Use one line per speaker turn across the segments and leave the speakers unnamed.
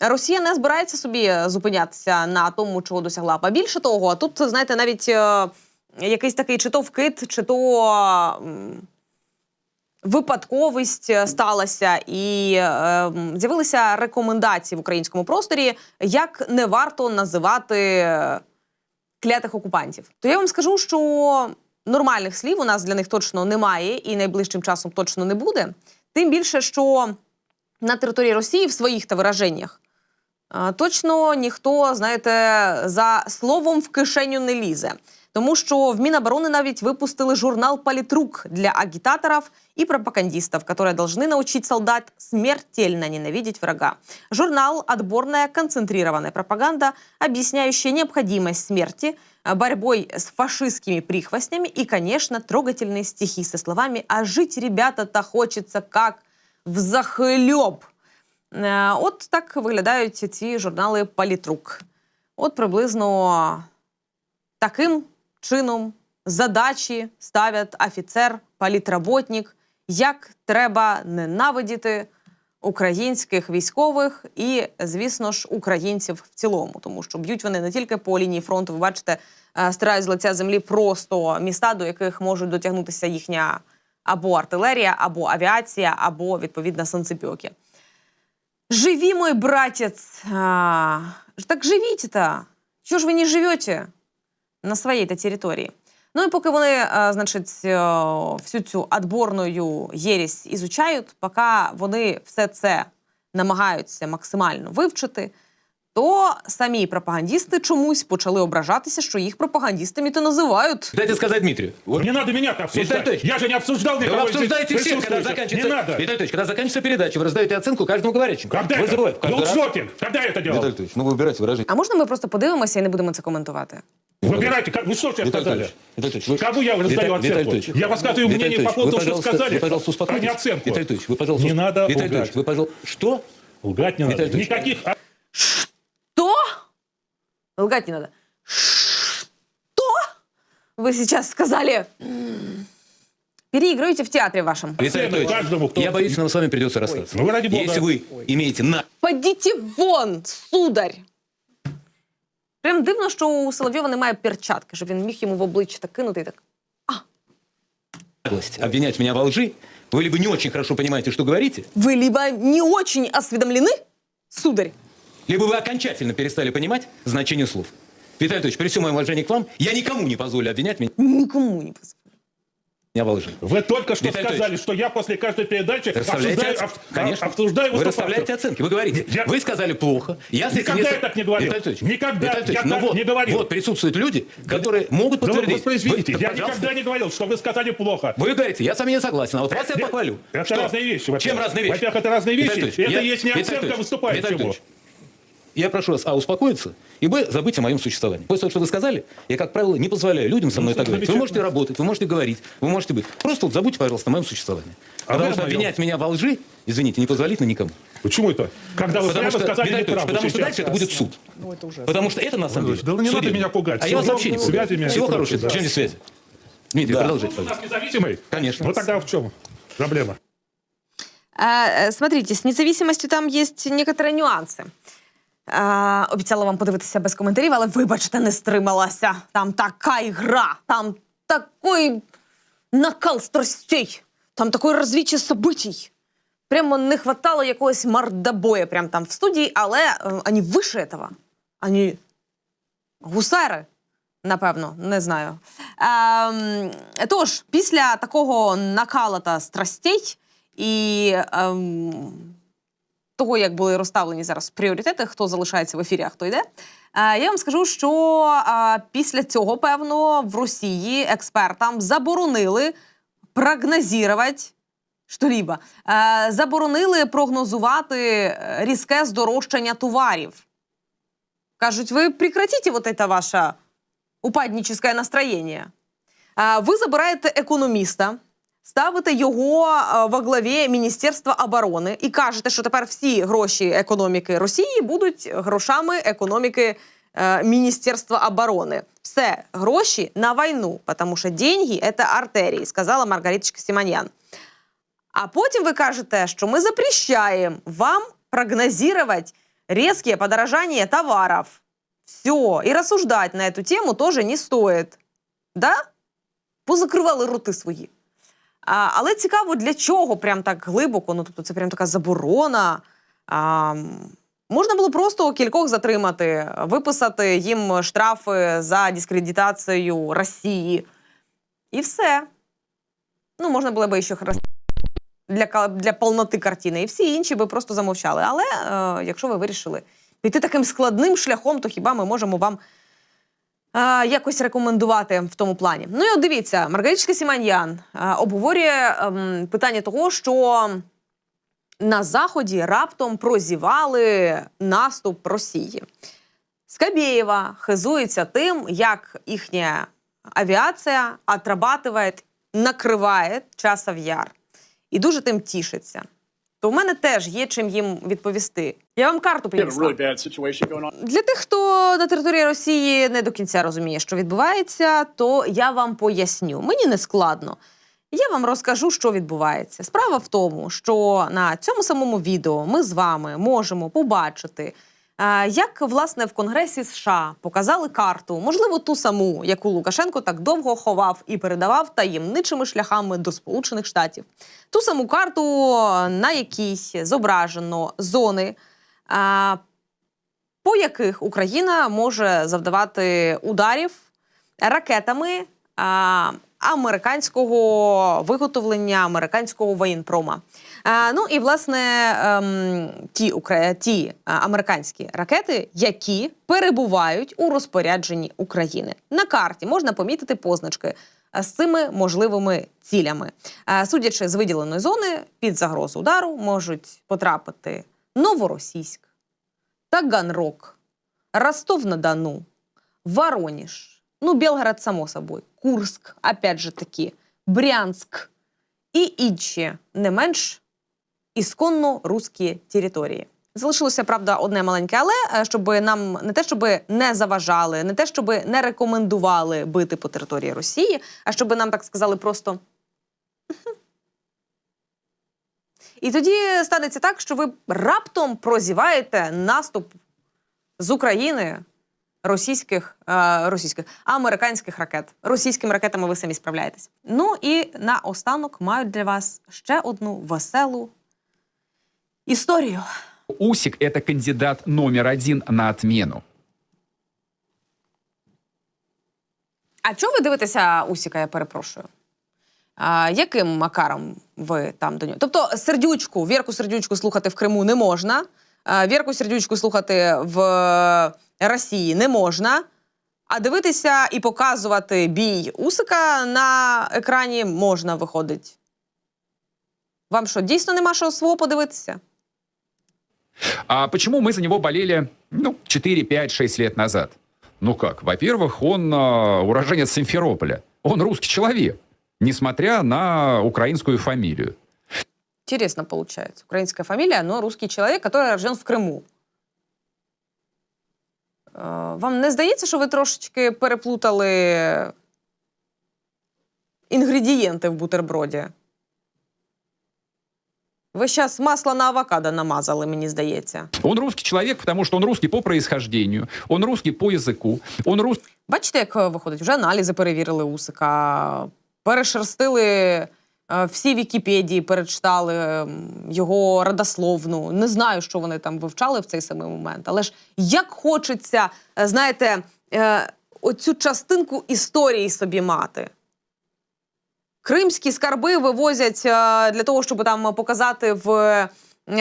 Росія не збирається собі зупинятися на тому, чого досягла. А більше того, тут знаєте, навіть е, якийсь такий чи то вкид, чи то випадковість е, сталася, і е, з'явилися рекомендації в українському просторі, як не варто називати клятих окупантів. То я вам скажу, що нормальних слів у нас для них точно немає, і найближчим часом точно не буде. Тим більше, що на території Росії в своїх та вираженнях точно ніхто, знаєте, за словом в кишеню не лізе. Тому що в Минобороны навіть выпустили журнал «Политрук» для агитаторов и пропагандистов, которые должны научить солдат смертельно ненавидеть врага. Журнал – отборная концентрированная пропаганда, объясняющая необходимость смерти, э, борьбой с фашистскими прихвостнями и, конечно, трогательные стихи со словами «А жить, ребята-то, хочется как в захльоб». Е, От так виглядають ці журнали «Політрук». От приблизно таким чином задачі ставлять офіцер, політработник, як треба ненавидіти українських військових і, звісно ж, українців в цілому, тому що б'ють вони не тільки по лінії фронту. Ви бачите, е, стирають з лиця землі просто міста, до яких можуть дотягнутися їхня або артилерія, або авіація, або відповідно санцепьоки. Живи, мой братец! А, так живите-то! Чего ж ви не живете на своїй-то території? Ну і поки вони, е, значить, е, всю цю адборну єрість ізучають, поки вони все це намагаються максимально вивчити, то самі пропагандісти чомусь почали ображатися, що їх пропагандистами то називають.
Дайте сказать Дмитрию. Вот.
Не надо меня-то
Виталий
обсуждать.
Анатольевич,
Я же не обсуждал
Да
никого
Вы
из
обсуждаете
здесь
все, когда
присутствующих.
заканчивается...
Не надо.
Виталий Анатольевич, когда заканчивается передача, вы раздаете оценку каждому говорящему.
Когда
вы
это?
забываете, каждый раз.
Лукшотин. Когда я это
Виталий
делал?
Анатольевич, ну вы выбирайте выражение.
А можна ми просто подивимося і не будемо це коментувати?
Выбирайте, как, вы что сейчас
Виталий
сказали?
Анатольевич, Виталий Анатольевич, вы-
Кому я раздаю
Виталий- Виталий
оценку?
Анатольевич,
Я высказываю
Виталий
мнение по
Анатольевич,
поводу
вы,
того, что
пожалуйста,
сказали,
Вы, пожалуйста,
а
успокойтесь.
не оценку.
Виталий Анатольевич, вы, пожалуйста...
Не надо
Виталий
лгать.
Анатольевич, вы, пожалуйста... Что?
Лгать не надо.
Виталий Анатольевич.
Никаких... а-
Что? Лгать не надо. Что? Вы сейчас сказали. М. Переигрываете в театре вашем.
Виталий Анатольевич,
каждому, кто-
я боюсь, нам с вами придется расстаться.
Ну, вы ради бога.
Если вы имеете на...
Подите вон, сударь! Прям дивно, що у Соловйова немає перчатки, щоб він міг йому в обличчя так кинути і так.
наглость обвинять меня во лжи, вы либо не очень хорошо понимаете, что говорите,
Ви либо не очень осведомлены, сударь,
либо вы окончательно перестали понимать значение слов. Виталий Анатольевич, при всем моем уважении к вам, я никому не позволю обвинять меня
нікому не позволю.
во лжи.
Вы только что
Виталий
сказали, что я после каждой передачи
Расставляете
обсуждаю,
оценки.
об-
Конечно.
обсуждаю
Вы расставляете оценки. Вы говорите,
Я-
вы сказали плохо. Я с этим
Никогда
не-
я так не говорил.
Виталий Анатольевич,
Никогда
Виталий Анатольевич,
я
ну
так
вот,
не говорил.
Вот присутствуют люди, которые могут
Да вы
подтвердить.
воспроизведите.
Вы-
Я
пожалуйста.
никогда не говорил, что вы сказали плохо.
Вы говорите, я с вами не согласен, а вот вас я похвалю.
Это
Что?
разные вещи.
Чем
во-первых.
разные вещи?
Во-первых, это разные вещи. Это
я-
есть не оценка
Виталий. Анатольевич, Я прошу вас, а, успокоиться, и, б, забыть о моем существовании. После того, что вы сказали, я, как правило, не позволяю людям со мной
Ну,
так говорить. Вы можете работать, вы можете говорить, вы можете быть. Просто вот забудьте, пожалуйста, о моем существовании.
А
Потому что
моем.
обвинять меня во лжи, извините, непозволительно никому.
Почему это? Когда вы
Потому
прямо
что,
сказали
Виталий
неправду
потому что
сейчас.
дальше это будет суд. Потому что это на самом деле.
Да не надо меня пугать.
А я вас вообще не пугаю. Всего хорошего.
да.
Чем здесь связи? Дмитрий, продолжите,
У нас независимый?
Конечно.
Вот тогда в чем проблема?
Е, Смотрите, з независимостью там є некоторі нюанси. Е, Обіцяла вам подивитися без коментарів, але вибачте, не стрималася. Там така ігра, там такий накал страстей, там такий розвічі событий. Прямо не хватало якогось мордобоя прямо там в студії, але е, ані вище этого, ані гусари, напевно, не знаю. Ем, тож, після такого накала та страстей і ем, того, як були розставлені зараз пріоритети, хто залишається в ефірі, а хто йде. Е, я вам скажу, що після цього, певно, в Росії експертам заборонили прогнозувати що-либо. Е, заборонили прогнозувати е, різке здорожчання товарів. Кажуть, ви прекратите вот это ваше упадническое настроєння. Ви забираєте економіста, ставите його е, во главі Міністерства оборони і кажете, що тепер всі гроші економіки Росії будуть грошами економіки е, Міністерства оборони. Все гроші на війну, тому що деньги – це артерії, сказала Маргариточка Сіманян. А потім ви кажете, що ми запрещаємо вам прогнозувати резкие подорожания товаров. Все. И рассуждать на эту тему тоже не стоит. Да? Позакривали роти свої. А, але цікаво, для чого прям так глибоко? Ну, тобто, це прям така заборона. А, можна було просто кількох затримати, виписати їм штрафи за дискредитацію Росії. І все. Ну, можна було би ще раз для, для повноти картини. І всі інші би просто замовчали. Але е, якщо ви вирішили піти таким складним шляхом, то хіба ми можемо вам е, якось рекомендувати в тому плані? Ну і от дивіться, Маргаричка Сіманьян е, обговорює ем, питання того, що на Заході раптом прозівали наступ Росії. Скабєєва хизується тим, як їхня авіація отрабатує, накриває часов яр. І дуже тим тішиться. То в мене теж є чим їм відповісти. Я вам карту принесла. Для тих, хто на території Росії не до кінця розуміє, що відбувається, то я вам поясню. Мені не складно. Я вам розкажу, що відбувається. Справа в тому, що на цьому самому відео ми з вами можемо побачити, як власне в Конгресі США показали карту, можливо, ту саму, яку Лукашенко так довго ховав і передавав таємничими шляхами до Сполучених Штатів. Ту саму карту, на якій зображено зони. по яких Україна може завдавати ударів ракетами американського виготовлення американського воєнпрома. А, ну і власне ем, ті, ті американські ракети, які перебувають у розпорядженні України. На карті можна помітити позначки з цими можливими цілями. Судячи з виділеної зони, під загрозу удару можуть потрапити Новоросійськ, Таганрог, Ростов-на-Дону, Воронеж, ну, Белгород, само собой, Курск, опять же таки, Брянськ і інші не менш ісконно русські території. Залишилося, правда, одне маленьке, але е, щоб нам не те, щоб не заважали, не те, щоб не рекомендували бити по території Росії, а щоб нам так сказали просто. І тоді станеться так, що ви раптом прозіваєте наступ з України російських, е, російських американських ракет. Російськими ракетами ви самі справляєтесь. Ну і наостанок маю для вас ще одну веселу історію.
Усик – это кандидат номер один на отмену.
А чого ви дивитеся Усіка, я перепрошую? А, яким макаром ви там до нього? Тобто сердючку, Вірку сердючку слухати в Криму не можна, а, Вірку сердючку слухати в Росії не можна. А дивитися і показувати бій Усика на екрані можна, виходить. Вам що, дійсно нема що свого подивитися?
А почему мы за него болели, ну, 4, 5, 6 лет назад? Ну как, во-первых, он а, уроженец Симферополя. Он русский человек, несмотря на украинскую фамилию.
Интересно получается. Украинская фамилия, но русский человек, который рожден в Криму. Е, Вам не здається, що ви трошечки переплутали інгредієнти в бутерброді? Ви зараз масло на авокадо намазали, мені здається.
Он русский человек, потому что он русский по происхождению, он русский по языку, он русский
Бачите, як е, виходить? Вже аналізи перевірили Усика, перешерстили всі Вікіпедії, перечитали ем, його родословну. Не знаю, що вони там вивчали в цей самий момент. Але ж як хочеться, е, знаєте, е, оцю частинку історії собі мати. Кримські скарби вивозять е, для того, щоб там показати в е,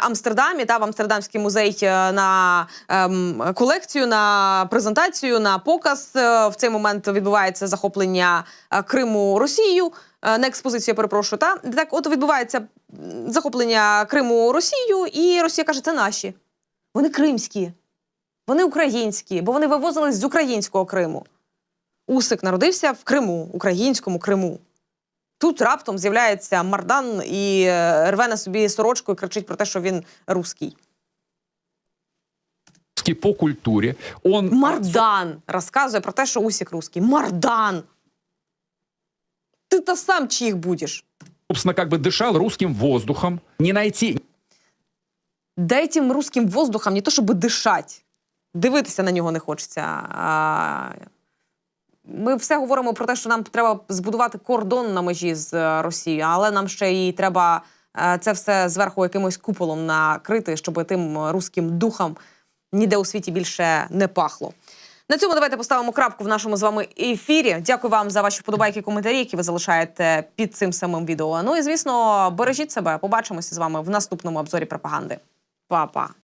Амстердамі та в Амстердамський музей е, на ем, колекцію, на презентацію, на показ. Е, В цей момент відбувається захоплення е, Криму Росією. Е, На експозицію, я перепрошую, та так, от відбувається захоплення Криму Росією, і Росія каже, це наші. Вони кримські, вони українські, бо вони вивозились з українського Криму. Усик народився в Криму, українському Криму. Тут раптом з'являється Мардан і е, рве на собі сорочку і кричить про те, що він руський.
по культуре, он
Мардан розказує про те, що Усік русський. Мардан! Ти то сам чиїх будеш?
собственно, как бы дышал русским воздухом. Не найти
дай тим русським воздухам не то, щоб дишать. Дивитися на нього не хочеться. А, Ми все говоримо про те, що нам треба збудувати кордон на межі з е, Росією, але нам ще і треба е, це все зверху якимось куполом накрити, щоб тим руським духам ніде у світі більше не пахло. На цьому давайте поставимо крапку в нашому з вами ефірі. Дякую вам за ваші вподобайки і коментарі, які ви залишаєте під цим самим відео. Ну і звісно, бережіть себе. Побачимося з вами в наступному обзорі пропаганди. Па-па.